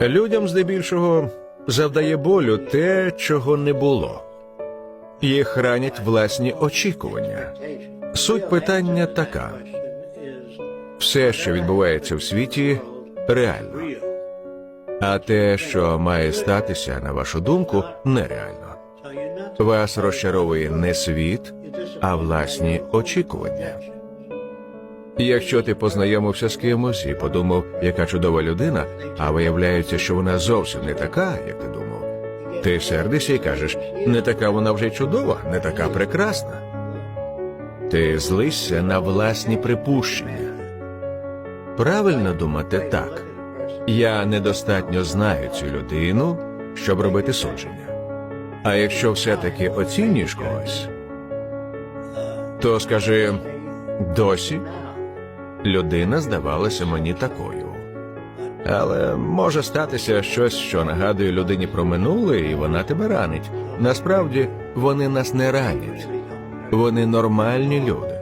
Людям здебільшого завдає болю те, чого не було. Їх ранять власні очікування. Суть питання така: все, що відбувається в світі, реально. А те, що має статися, на вашу думку, нереально. Вас розчаровує не світ, а власні очікування. Якщо ти познайомився з кимось і подумав, яка чудова людина, а виявляється, що вона зовсім не така, як ти думав, ти сердишся і кажеш, не така вона вже чудова, не така прекрасна. Ти злишся на власні припущення. Правильно думати так. Я недостатньо знаю цю людину, щоб робити судження. А якщо все-таки оцінюєш когось, то скажи досі людина здавалася мені такою. Але може статися щось, що нагадує людині про минуле, і вона тебе ранить. Насправді вони нас не ранять. Вони нормальні люди.